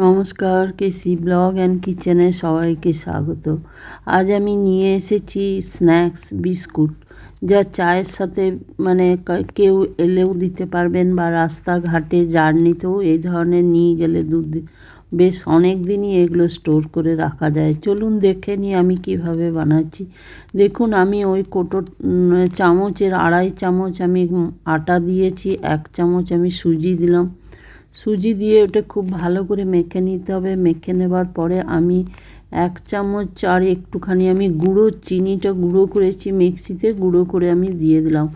নমস্কার, কেসি blog and কিচেনে সবাইকে স্বাগত। আজ আমি নিয়ে এসেছি স্ন্যাক্স, বিস্কুট, যা চায়ের সাথে মানে কেউ এলেও দিতে পারবেন বা রাস্তাঘাটে জার্নিতেও এই ধরনের নিয়ে গেলে দুধ বেশ অনেক দিনই এগুলো স্টোর করে রাখা যায়। চলুন দেখে নিই আমি কীভাবে বানাচ্ছি। দেখুন, আমি ওই কোটো চামচের আড়াই চামচ আমি আটা দিয়েছি, এক চামচ আমি সুজি দিলাম। সুজি দিয়ে ওটা খুব ভালো করে মেখে নিতে হবে। মেখে নেবার পরে আমি এক চামচ আর একটুখানি আমি গুঁড়ো, চিনিটা গুঁড়ো করেছি মিক্সিতে, গুঁড়ো করে আমি দিয়ে দিলাম।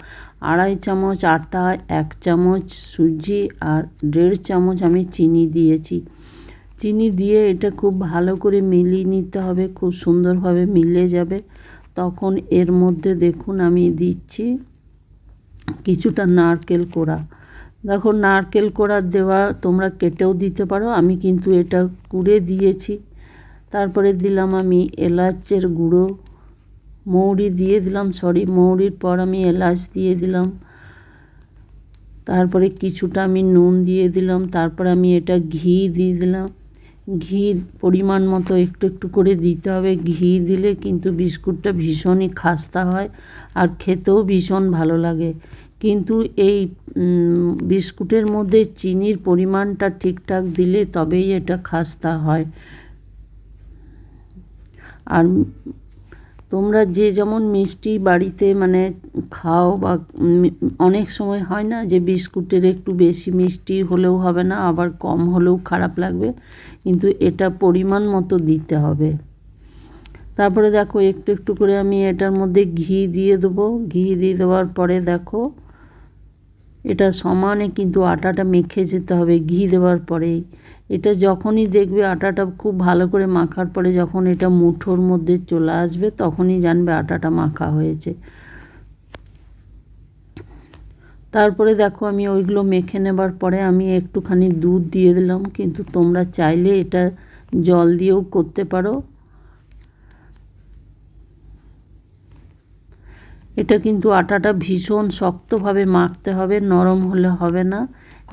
আড়াই চামচ আটা, এক চামচ সুজি আর দেড় চামচ আমি চিনি দিয়েছি। চিনি দিয়ে এটা খুব ভালো করে মিলিয়ে নিতে হবে, খুব সুন্দরভাবে মিলে যাবে। তখন এর মধ্যে দেখুন আমি দিচ্ছি কিছুটা নারকেল কোড়া। দেখো, নারকেল কোড়ার দেওয়া তোমরা কেটেও দিতে পারো। আমি কিন্তু এটা কুড়ে দিয়েছি। তারপরে দিলাম আমি এলাচের গুঁড়ো। মৌরি দিয়ে দিলাম সরি মৌরির পর আমি এলাচ দিয়ে দিলাম। তারপরে কিছুটা আমি নুন দিয়ে দিলাম। তারপরে আমি এটা ঘি দিয়ে দিলাম। ঘি পরিমাণ মতো একটু একটু করে দিতে হবে। ঘি দিলে কিন্তু বিস্কুটটা ভীষণই খাস্তা হয় আর খেতেও ভীষণ ভালো লাগে। কিন্তু এই বিস্কুটের মধ্যে চিনির পরিমাণটা ঠিকঠাক দিলে তবেই এটা খাস্তা হয়। আর তোমরা যে যেমন মিষ্টি বাড়িতে মানে খাও বা অনেক সময় হয় না যে বিস্কুটের একটু বেশি মিষ্টি হলেও হবে না, আবার কম হলেও খারাপ লাগবে, কিন্তু এটা পরিমাণ মতো দিতে হবে। তারপরে দেখো একটু একটু করে আমি এটার মধ্যে ঘি দিয়ে দেবো। ঘি দিয়ে দেওয়ার পরে দেখো এটা সমানে কিন্তু আটাটা মেখে যেতে হবে ঘি দেওয়ার পরেই। এটা যখনই দেখবে আটাটা খুব ভালো করে মাখার পরে যখন এটা মুঠোর মধ্যে চলে আসবে তখনই জানবে আটাটা মাখা হয়েছে। তারপরে দেখো আমি ওইগুলো মেখে নেবার পরে আমি একটুখানি দুধ দিয়ে দিলাম। কিন্তু তোমরা চাইলে এটা জল দিয়েও করতে পারো। এটা কিন্তু আটাটা ভীষণ শক্তভাবে মাখতে হবে, নরম হলে হবে না।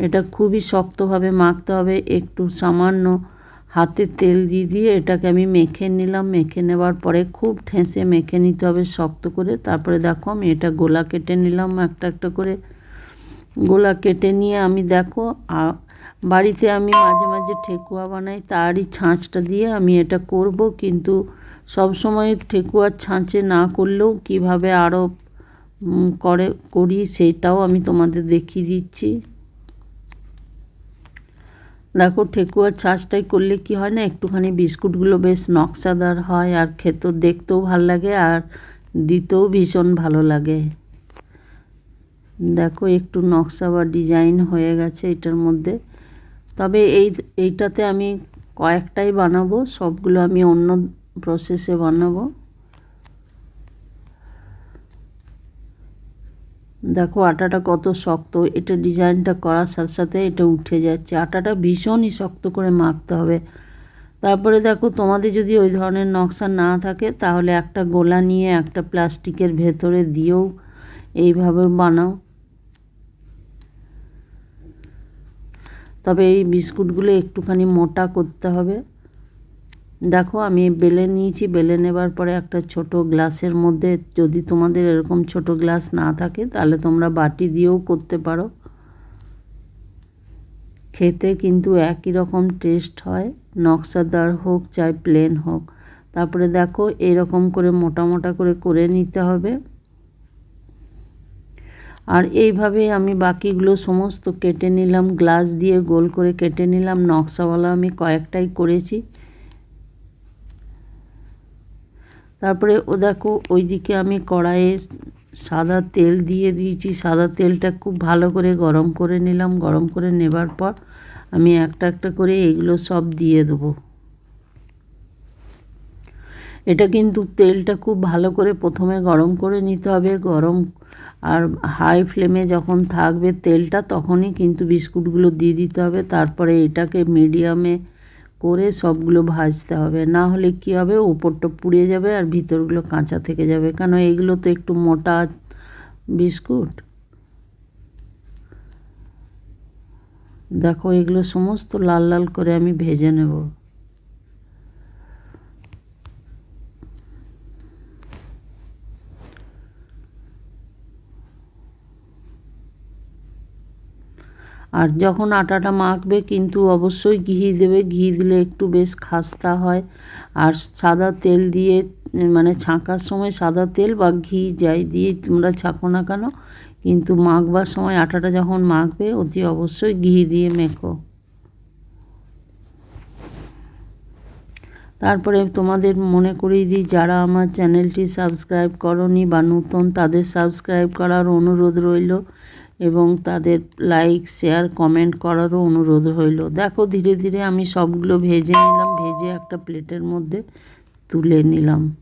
এটা খুবই শক্তভাবে মাখতে হবে, একটু সামান্য হাতে তেল দিয়ে দিয়ে এটাকে আমি মেখে নিলাম। মেখে নেবার পরে খুব ঠেসে মেখে নিতে হবে শক্ত করে। তারপরে দেখো আমি এটা গোলা কেটে নিলাম একটা একটা করে। গোলা কেটে নিয়ে আমি দেখো বাড়িতে আমি মাঝে মাঝে ঠেকুয়া বানাই, তারই ছাঁচটা দিয়ে আমি এটা করব। কিন্তু সব সময় ঠেকুয়ার ছাঁচে না করলেও কীভাবে আরও করে, করি সেটাও আমি তোমাদের দেখিয়ে দিচ্ছি। দেখো ঠেকুয়ার ছাঁচটাই করলে কি হয় না, একটুখানি বিস্কুটগুলো বেশ নকশাদার হয় আর খেতেও, দেখতেও ভালো লাগে আর দিতেও ভীষণ ভালো লাগে। দেখো একটু নকশা বা ডিজাইন হয়ে গেছে এটার মধ্যে। তবে এই, এইটাতে আমি কয়েকটাই বানাবো, সবগুলো আমি অন্য প্রসেসে বানাবো। দেখো আটাটা কত শক্ত, এটা ডিজাইনটা করার সাথে সাথে এটা উঠে যাচ্ছে। আটাটা ভীষণই শক্ত করে মাখতে হবে। তারপরে দেখো, তোমাদের যদি ওই ধরনের নকশা না থাকে, তাহলে একটা গোলা নিয়ে একটা প্লাস্টিকের ভেতরে দিয়েও এইভাবে বানাও। তবে এই বিস্কুটগুলো একটুখানি মোটা করতে হবে। দেখো, আমি বেলে নিয়েছি। বেলে নেবার পরে একটা ছোট গ্লাসের মধ্যে যদি তোমাদের এরকম ছোট গ্লাস না থাকে, তাহলে তোমরা বাটি দিয়েও করতে পারো। খেতে কিন্তু একই রকম টেস্ট হয়, নকশাদার হোক চাই প্লেন হোক। তারপরে দেখো, এরকম করে মোটা মোটা করে করে নিতে হবে। আর এইভাবে আমি বাকিগুলো সমস্ত কেটে নিলাম, গ্লাস দিয়ে গোল করে কেটে নিলাম। নকশাওয়ালা আমি কয়েকটাই করেছি। তারপরে ও দেখো ওইদিকে আমি কড়াইয়ে সাদা তেল দিয়ে দিয়েছি। সাদা তেলটা খুব ভালো করে গরম করে নিলাম। গরম করে নেবার পর আমি একটা একটা করে এগুলো সব দিয়ে দেবো। এটা কিন্তু তেলটা খুব ভালো করে প্রথমে গরম করে নিতে হবে। গরম আর হাই ফ্লেমে যখন থাকবে তেলটা তখনই কিন্তু বিস্কুটগুলো দিয়ে দিতে হবে। তারপরে এটাকে মিডিয়ামে করে সবগুলো ভাজতে হবে। না হলে কি হবে? ওপরটা পুড়ে যাবে আর ভিতরগুলো কাঁচা থেকে যাবে। কেন? এগুলো তো একটু মোটা বিস্কুট। দেখো, এগুলো সমস্ত লাল লাল করে আমি ভেজে নেব। আর যখন আটাটা মাখবে কিন্তু অবশ্যই ঘি দেবে। ঘি দিলে একটু বেশ খাস্তা হয়। আর সাদা তেল দিয়ে মানে ছাঁকার সময় সাদা তেল বা ঘি যাই দিয়ে তোমরা ছাঁকো না কেন, কিন্তু মাখবার সময় আটাটা যখন মাখবে, অতি অবশ্যই ঘি দিয়ে মেখো। তারপরে তোমাদের মনে করিয়ে দিই, যারা আমার চ্যানেলটি সাবস্ক্রাইব করনি বা নতুন, তাদের সাবস্ক্রাইব করার অনুরোধ রইল। এবং তাদের লাইক শেয়ার কমেন্ট করারও অনুরোধ রইল। দেখো, ধীরে ধীরে আমি সবগুলো ভেজে নিলাম, ভেজে একটা প্লেটের মধ্যে তুলে নিলাম।